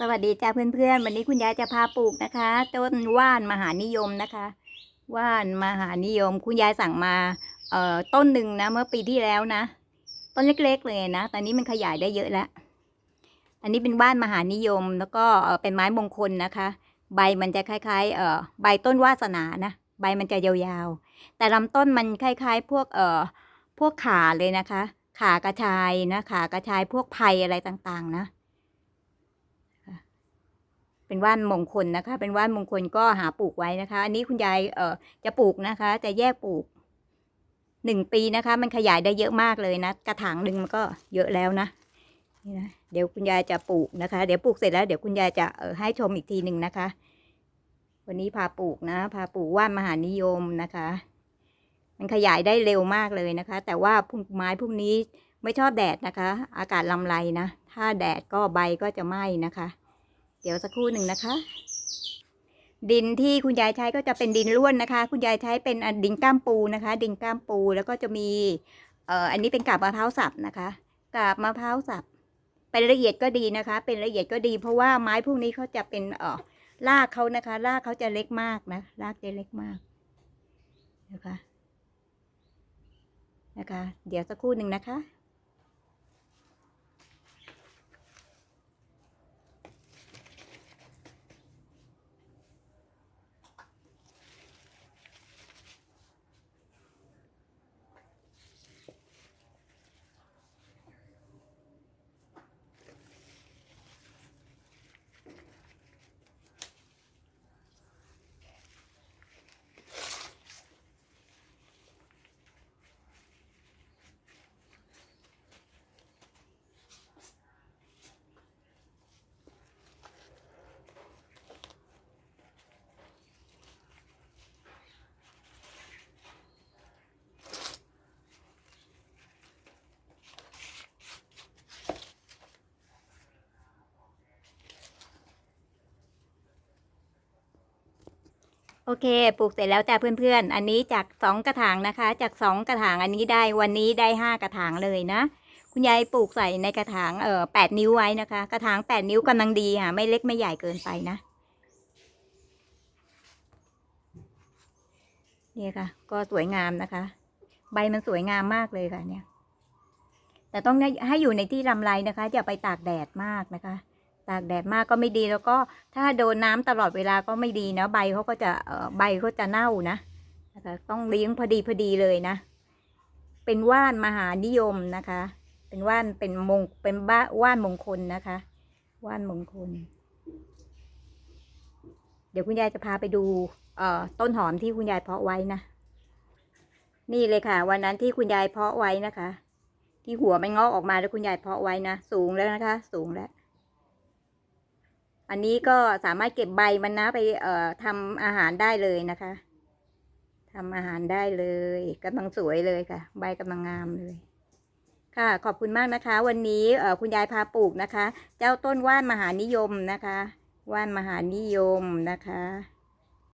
สวัสดีจ้าเพื่อนๆ วันนี้คุณยายจะพาปลูกนะคะ ต้นว่านมหานิยมนะคะ ว่านมหานิยม คุณยายสั่งมาเอ่อต้นหนึ่งนะ เมื่อปีที่แล้วนะ ต้นเล็กๆเลยนะ ตอนนี้มันขยายได้เยอะแล้ว อันนี้เป็นว่านมหานิยมแล้วก็เออเป็นไม้มงคลนะคะ ใบมันจะคล้ายๆเอ่อใบต้นวาสนานะ ใบมันจะยาวๆ แต่ลำต้นมันคล้ายๆ พวกเอ่อพวกขาเลยนะคะ ขากระชายนะขากระชายพวกไผ่อะไรต่างๆ นะ เป็นว่านมงคลนะคะ เป็นว่านมงคลก็หาปลูกไว้นะคะ อันนี้คุณยายเอ่อจะปลูกนะคะ จะแยกปลูกหนึ่งปีนะคะ มันขยายได้เยอะมากเลยนะ กระถางหนึ่งมันก็เยอะแล้วนะนี่นะเดี๋ยวคุณยายจะปลูกนะคะ เดี๋ยวปลูกเสร็จแล้วเดี๋ยวคุณยายจะเอ่อให้ชมอีกทีหนึ่งนะคะ วันนี้พาปลูกนะ พาปลูกว่านมหานิยมนะคะ มันขยายได้เร็วมากเลยนะคะ แต่ว่าพวกไม้พวกนี้ไม่ชอบแดดนะคะ อากาศลำไรนะ ถ้าแดดก็ใบก็จะไหม้นะคะ เดี๋ยวสักครู่หนึ่งนะคะ ดินที่คุณยายใช้ก็จะเป็นดินร่วนนะคะ คุณยายใช้เป็นดินก้ามปูนะคะ ดินก้ามปูแล้วก็จะมีเอ่ออันนี้เป็นกาบมะพร้าวสับนะคะกาบมะพร้าวสับเป็นละเอียดก็ดีนะคะ เป็นละเอียดก็ดี เพราะว่าไม้พวกนี้เขาจะเป็นเอ่อรากเขานะคะรากเขาจะเล็กมากนะรากจะเล็กมากนะคะนะคะ เดี๋ยวสักครู่หนึ่งนะคะ โอเค ปลูกเสร็จแล้วจ้าเพื่อนๆ อันนี้จากสองกระถางนะคะ จากสองกระถางอันนี้ได้วันนี้ได้ห้ากระถางเลยนะ คุณยายปลูกใส่ในกระถางเอ่อแปดนิ้วไว้นะคะ กระถางแปดนิ้วกำลังดีค่ะ ไม่เล็กไม่ใหญ่เกินไปนะเนี่ยค่ะ ก็สวยงามนะคะ ใบมันสวยงามมากเลยค่ะเนี่ย แต่ต้องให้อยู่ในที่ลำไรนะคะอย่าไปตากแดดมากนะคะ ตากแดดมากก็ไม่ดีแล้วก็ถ้าโดนน้ำตลอดเวลาก็ไม่ดีนะใบเขาก็จะใบเขาจะเน่านะนะคะต้องเลี้ยงพอดีพอดีเลยนะ เป็นว่านมหานิยมนะคะ เป็นว่านเป็นมงเป็นบ้าว่านมงคลนะคะ ว่านมงคล เดี๋ยวคุณยายจะพาไปดูเอ่อต้นหอมที่คุณยายเพาะไว้นะนี่เลยค่ะ วันนั้นที่คุณยายเพาะไว้นะคะ ที่หัวมันงอกออกมาแล้วคุณยายเพาะไว้นะสูงแล้วนะคะ สูงแล้ว อันนี้ก็สามารถเก็บใบมันนะไปเอ่อทำอาหารได้เลยนะคะทำอาหารได้เลยกำลังสวยเลยค่ะ ใบกำลังงามเลย ค่ะ ขอบคุณมากนะคะ วันนี้เอ่อคุณยายพาปลูกนะคะ เจ้าต้นว่านมหานิยมนะคะ ว่านมหานิยมนะคะ